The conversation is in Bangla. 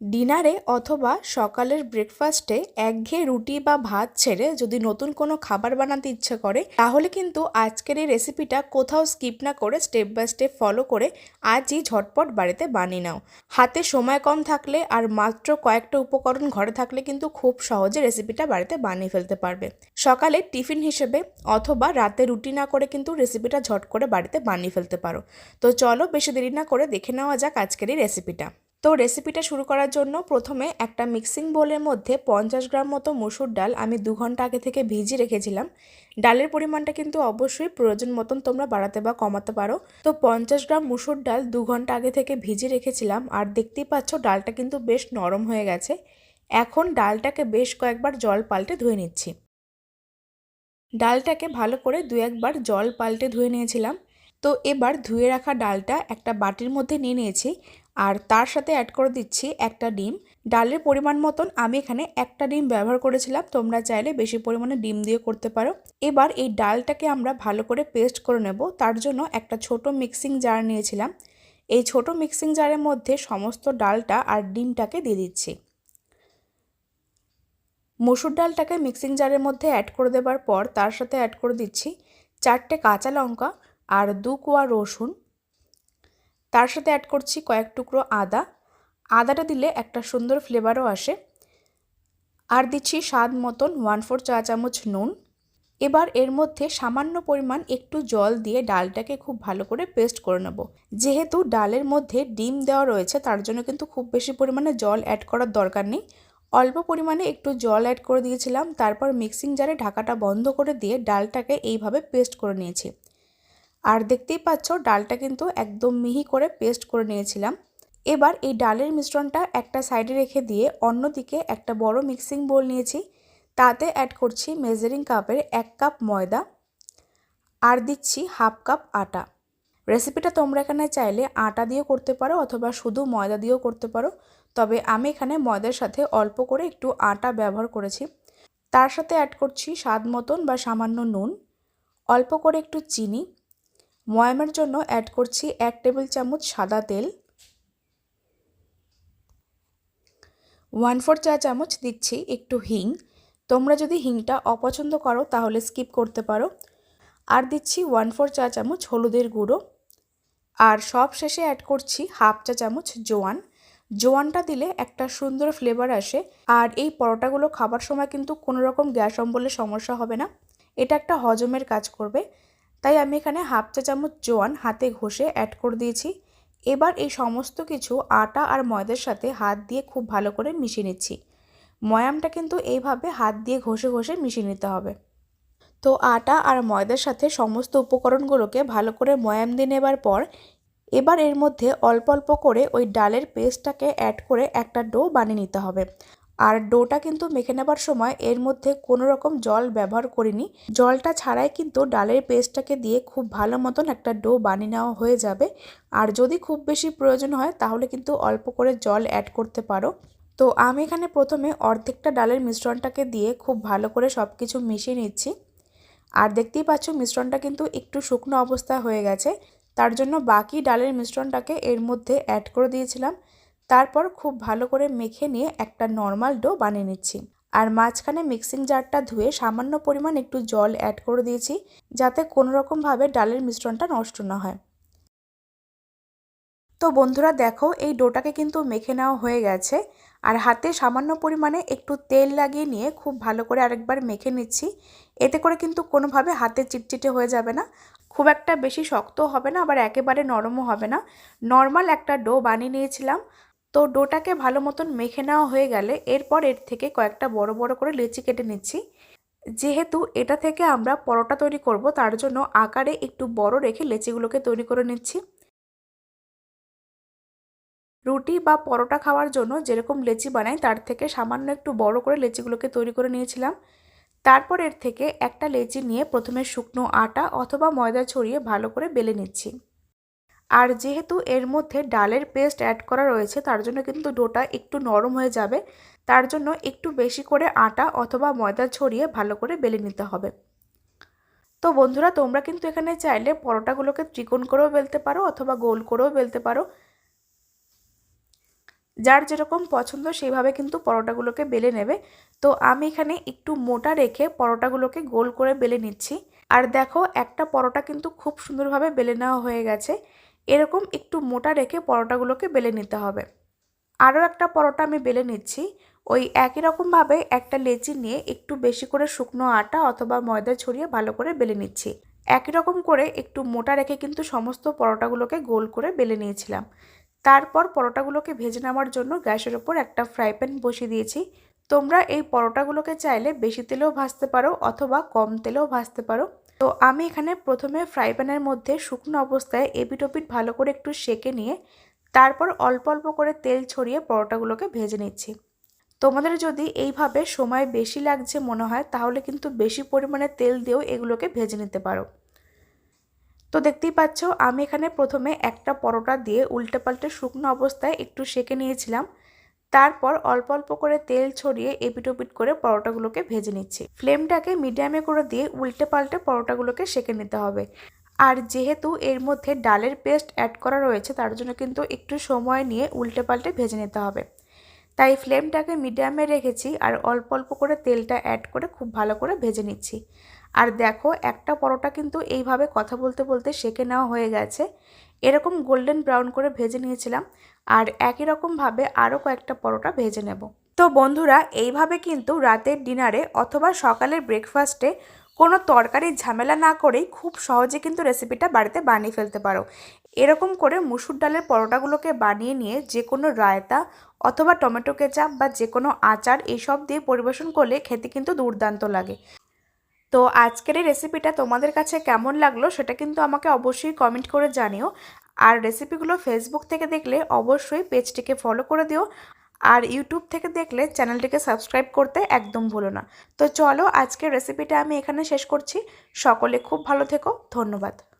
ডিনারে অথবা সকালের ব্রেকফাস্টে একঘেয়ে রুটি বা ভাত ছেড়ে যদি নতুন কোনো খাবার বানাতে ইচ্ছে করে, তাহলে কিন্তু আজকের এই রেসিপিটা কোথাও স্কিপ না করে স্টেপ বাই স্টেপ ফলো করে আজই ঝটপট বাড়িতে বানিয়ে নাও। হাতে সময় কম থাকলে আর মাত্র কয়েকটা উপকরণ ঘরে থাকলে কিন্তু খুব সহজে রেসিপিটা বাড়িতে বানিয়ে ফেলতে পারবে। সকালে টিফিন হিসেবে অথবা রাতে রুটি না করে কিন্তু রেসিপিটা ঝট করে বাড়িতে বানিয়ে ফেলতে পারো। তো চলো বেশি দেরি না করে দেখে নেওয়া যাক আজকের এই রেসিপিটা তো রেসিপিটা শুরু করার জন্য প্রথমে একটা মিক্সিং বোলের মধ্যে পঞ্চাশ গ্রাম মতো মুসুর ডাল আমি দু ঘণ্টা আগে থেকে ভিজিয়ে রেখেছিলাম। ডালের পরিমাণটা কিন্তু অবশ্যই প্রয়োজন মতন তোমরা বাড়াতে বা কমাতে পারো। তো পঞ্চাশ গ্রাম মুসুর ডাল দু ঘণ্টা আগে থেকে ভিজিয়ে রেখেছিলাম আর দেখতেই পাচ্ছ ডালটা কিন্তু বেশ নরম হয়ে গেছে। এখন ডালটাকে বেশ কয়েকবার জল পাল্টে ধুয়ে নিচ্ছি। ডালটাকে ভালো করে দু একবার জল পাল্টে ধুয়ে নিয়েছিলাম। তো এবার ধুয়ে রাখা ডালটা একটা বাটির মধ্যে নিয়ে নিয়েছি। আর তার সাথে অ্যাড করে দিচ্ছি একটা ডিম। ডালের পরিমাণ মতন আমি এখানে একটা ডিম ব্যবহার করেছিলাম, তোমরা চাইলে বেশি পরিমাণে ডিম দিয়ে করতে পারো। এবার এই ডালটাকে আমরা ভালো করে পেস্ট করে নেব। তার জন্য একটা ছোট মিক্সিং জার নিয়েছিলাম। এই ছোট মিক্সিং জারের মধ্যে সমস্ত ডালটা আর ডিমটাকে দিয়ে দিচ্ছি। মসুর ডালটাকে মিক্সিং জারের মধ্যে অ্যাড করে দেবার পর তার সাথে অ্যাড করে দিচ্ছি চারটে কাঁচা লঙ্কা আর দু কোয়া রসুন। তার সাথে অ্যাড করছি কয়েক টুকরো আদা। আদাটা দিলে একটা সুন্দর ফ্লেভারও আসে। আর দিচ্ছি স্বাদ মতন ওয়ান ফোর চা চামচ নুন। এবার এর মধ্যে সামান্য পরিমাণ একটু জল দিয়ে ডালটাকে খুব ভালো করে পেস্ট করে নেব। যেহেতু ডালের মধ্যে ডিম দেওয়া রয়েছে, তার জন্য কিন্তু খুব বেশি পরিমাণে জল অ্যাড করার দরকার নেই। অল্প পরিমাণে একটু জল অ্যাড করে দিয়েছিলাম, তারপর মিক্সিং জারে ঢাকাটা বন্ধ করে দিয়ে ডালটাকে এইভাবে পেস্ট করে নিয়েছি। আর দেখতেই পাচ্ছ ডালটা কিন্তু একদম মিহি করে পেস্ট করে নিয়েছিলাম। এবার এই ডালের মিশ্রণটা একটা সাইডে রেখে দিয়ে অন্যদিকে একটা বড় মিক্সিং বোল নিয়েছি। তাতে অ্যাড করছি মেজারিং কাপের এক কাপ ময়দা আর দিচ্ছি হাফ কাপ আটা। রেসিপিটা তোমরা এখানে চাইলে আটা দিয়েও করতে পারো অথবা শুধু ময়দা দিয়েও করতে পারো। তবে আমি এখানে ময়দার সাথে অল্প করে একটু আটা ব্যবহার করেছি। তার সাথে অ্যাড করছি স্বাদ মতন বা সামান্য নুন, অল্প করে একটু চিনি ময়ামের জন্য অ্যাড করছি এক টেবিল চামচ সাদা তেল। ওয়ান ফোর চা চামচ দিচ্ছি একটু হিং। তোমরা যদি হিংটা অপছন্দ করো তাহলে স্কিপ করতে পারো। আর দিচ্ছি ওয়ান ফোর চা চামচ হলুদের গুঁড়ো। আর সব শেষে অ্যাড করছি হাফ চা চামচ জোয়ান। জোয়ানটা দিলে একটা সুন্দর ফ্লেভার আসে। আর এই পরোটাগুলো খাবার সময় কিন্তু কোনো রকম গ্যাস অম্বলের সমস্যা হবে না। এটা একটা হজমের কাজ করবে। তাই আমি এখানে হাফ চা চামচ জোয়ান হাতে ঘষে অ্যাড করে দিয়েছি। এবার এই সমস্ত কিছু আটা আর ময়দার সাথে হাত দিয়ে খুব ভালো করে মিশিয়ে নিচ্ছি। ময়ামটা কিন্তু এইভাবে হাত দিয়ে ঘষে ঘষে মিশিয়ে নিতে হবে। তো আটা আর ময়দার সাথে সমস্ত উপকরণগুলোকে ভালো করে ময়াম দিয়ে নেবার পর এবার এর মধ্যে অল্প অল্প করে ওই ডালের পেস্টটাকে অ্যাড করে একটা ডো বানিয়ে নিতে হবে। আর ডোটা কিন্তু মেখে নেবার সময় এর মধ্যে কোনো রকম জল ব্যবহার করিনি। জলটা ছাড়াই কিন্তু ডালের পেস্টটাকে দিয়ে খুব ভালো মতন একটা ডো বানিয়ে নেওয়া হয়ে যাবে। আর যদি খুব বেশি প্রয়োজন হয়, তাহলে কিন্তু অল্প করে জল অ্যাড করতে পারো। তো আমি এখানে প্রথমে অর্ধেকটা ডালের মিশ্রণটাকে দিয়ে খুব ভালো করে সব কিছু মিশিয়ে নিচ্ছি। আর দেখতেই পাচ্ছ, মিশ্রণটা কিন্তু একটু শুকনো অবস্থা হয়ে গেছে। তার জন্য বাকি ডালের মিশ্রণটাকে এর মধ্যে অ্যাড করে দিয়েছিলাম। তারপর খুব ভালো করে মেখে নিয়ে একটা নর্মাল ডো বানিয়ে নিচ্ছি। আর মাঝখানে মিক্সিং জারটা ধুয়ে সামান্য পরিমাণ একটু জল অ্যাড করে দিয়েছি, যাতে কোনো রকমভাবে ডালের মিশ্রণটা নষ্ট না হয়। তো বন্ধুরা দেখো, এই ডোটাকে কিন্তু মেখে নেওয়া হয়ে গেছে। আর হাতে সামান্য পরিমাণে একটু তেল লাগিয়ে নিয়ে খুব ভালো করে আরেকবার মেখে নিচ্ছি। এতে করে কিন্তু কোনোভাবে হাতে চিটচিটে হয়ে যাবে না। খুব একটা বেশি শক্ত হবে না, আবার একেবারে নরমও হবে না। নর্মাল একটা ডো বানিয়ে নিয়েছিলাম। তো ডোটাকে ভালো মতন মেখে নেওয়া হয়ে গেলে এরপর এর থেকে কয়েকটা বড় বড় করে লেচি কেটে নিচ্ছি। যেহেতু এটা থেকে আমরা পরোটা তৈরি করব, তার জন্য আকারে একটু বড় রেখে লেচিগুলোকে তৈরি করে নিচ্ছি। রুটি বা পরোটা খাওয়ার জন্য যেরকম লেচি বানাই, তার থেকে সামান্য একটু বড় করে লেচিগুলোকে তৈরি করে নিয়েছিলাম। তারপর এর থেকে একটা লেচি নিয়ে প্রথমে শুকনো আটা অথবা ময়দা ছড়িয়ে ভালো করে বেলে নিচ্ছি। আর যেহেতু এর মধ্যে ডালের পেস্ট অ্যাড করা রয়েছে, তার জন্য কিন্তু ডোটা একটু নরম হয়ে যাবে। তার জন্য একটু বেশি করে আটা অথবা ময়দা ছড়িয়ে ভালো করে বেলে নিতে হবে। তো বন্ধুরা, তোমরা কিন্তু এখানে চাইলে পরোটাগুলোকে ত্রিকোণ করেও বেলতে পারো অথবা গোল করেও বেলতে পারো। যার যেরকম পছন্দ সেইভাবে কিন্তু পরোটাগুলোকে বেলে নেবে। তো আমি এখানে একটু মোটা রেখে পরোটাগুলোকে গোল করে বেলে নিচ্ছি। আর দেখো, একটা পরোটা কিন্তু খুব সুন্দরভাবে বেলে নেওয়া হয়ে গেছে। এরকম একটু মোটা রেখে পরোটাগুলোকে বেলে নিতে হবে। আরও একটা পরোটা আমি বেলে নিচ্ছি। ওই একই রকমভাবে একটা লেচি নিয়ে একটু বেশি করে শুকনো আটা অথবা ময়দা ছড়িয়ে ভালো করে বেলে নিচ্ছি। একই রকম করে একটু মোটা রেখে কিন্তু সমস্ত পরোটাগুলোকে গোল করে বেলে নিয়েছিলাম। তারপর পরোটাগুলোকে ভেজে নেওয়ার জন্য গ্যাসের ওপর একটা ফ্রাই প্যান বসিয়ে দিয়েছি। তোমরা এই পরোটাগুলোকে চাইলে বেশি তেলেও ভাজতে পারো অথবা কম তেলেও ভাজতে পারো। তো আমি এখানে প্রথমে ফ্রাই প্যানের মধ্যে শুকনো অবস্থায় এপিটোপিট ভালো করে একটু সেকে নিয়ে তারপর অল্প অল্প করে তেল ছড়িয়ে পরোটাগুলোকে ভেজে নিচ্ছি। তোমাদের যদি এইভাবে সময় বেশি লাগছে মনে হয় তাহলে কিন্তু বেশি পরিমাণে তেল দিয়েও এগুলোকে ভেজে নিতে পারো। তো দেখতেই পাচ্ছ আমি এখানে প্রথমে একটা পরোটা দিয়ে উল্টে পাল্টে শুকনো অবস্থায় একটু সেকে নিয়েছিলাম। তারপর অল্প অল্প করে তেল ছড়িয়ে এপিট এপিটোপিট করে পরোটাগুলোকে ভেজে নিচ্ছি। ফ্লেমটাকে মিডিয়ামে করে দিয়ে উল্টে পাল্টে পরোটাগুলোকে সেঁকে নিতে হবে। আর যেহেতু এর মধ্যে ডালের পেস্ট অ্যাড করা রয়েছে, তার জন্য কিন্তু একটু সময় নিয়ে উল্টে পাল্টে ভেজে নিতে হবে। তাই ফ্লেমটাকে মিডিয়ামে রেখেছি আর অল্প অল্প করে তেলটা অ্যাড করে খুব ভালো করে ভেজে নিচ্ছি। আর দেখো, একটা পরোটা কিন্তু এইভাবে কথা বলতে বলতে সেঁকে নেওয়া হয়ে গেছে। এরকম গোল্ডেন ব্রাউন করে ভেজে নিয়েছিলাম। আর একই রকমভাবে আরও কয়েকটা পরোটা ভেজে নেব। তো বন্ধুরা, এইভাবে কিন্তু রাতের ডিনারে অথবা সকালের ব্রেকফাস্টে কোনো তরকারির ঝামেলা না করেই খুব সহজে কিন্তু রেসিপিটা বাড়িতে বানিয়ে ফেলতে পারো। এরকম করে মুসুর ডালের পরোটাগুলোকে বানিয়ে নিয়ে যে কোনো রায়তা অথবা টমেটো কেচাপ বা যে কোনো আচার এইসব দিয়ে পরিবেশন করলে খেতে কিন্তু দুর্দান্ত লাগে। তো আজকের এই রেসিপিটা তোমাদের কাছে কেমন লাগল সেটা কিন্তু আমাকে অবশ্যই কমেন্ট করে জানিও। আর রেসিপিগুলো ফেসবুক থেকে দেখলে অবশ্যই পেজটিকে ফলো করে দিও। আর ইউটিউব থেকে দেখলে চ্যানেলটিকে সাবস্ক্রাইব করতে একদম ভুলো না। তো চলো আজকের রেসিপিটা আমি এখানে শেষ করছি। সকলে খুব ভালো থেকো। ধন্যবাদ।